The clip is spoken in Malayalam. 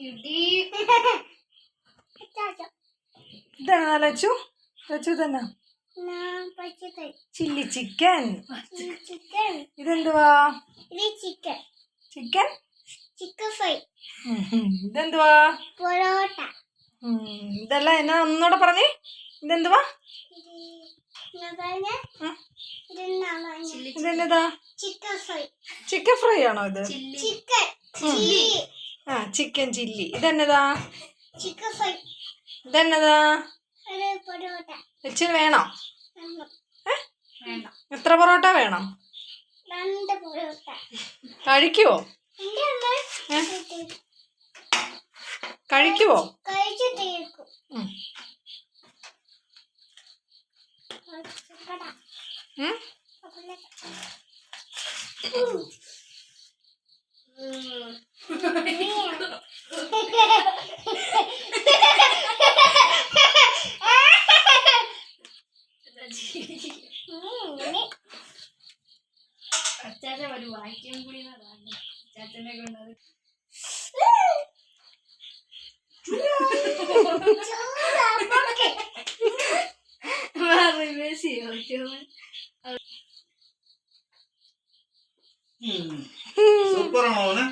ഇടി. ഇതാണ് ലച്ചു. ലച്ചു തന്നെ. Chilli chicken. ചിക്കൻ. ഇതെന്തുവാ? ഇത് ചിക്കൻ. ചിക്കൻ? Chicken fry. ഇതെന്തുവാ? പൊറോട്ട. ഇതല്ല ഇതെല്ലാം എന്നാ ഒന്നുകൂടെ പറഞ്ഞേ. ഇതെന്തുവാ? ഇതെന്നതാ? Chicken fry. ചിക്കൻ ഫ്രൈ ആണോ ഇത്? ചിക്കൻ. ചില്ലി. ആ ചിക്കൻ ചില്ലി ഇതെന്നതാ? ചിക്കൻ ഫ്രൈ ഇതെന്നതാ? പൊറോട്ട. വേണോ? എത്ര പൊറോട്ട വേണം? കഴിക്കുവോ? കഴിക്കുവോ? ഉം. അച്ചാച്ച ഒരു വായിക്കാൻ കൂടി അച്ചാച്ചനെ കൊണ്ടത് റിവേഴ്സ് കൊണ്ടുവരണോ അവന്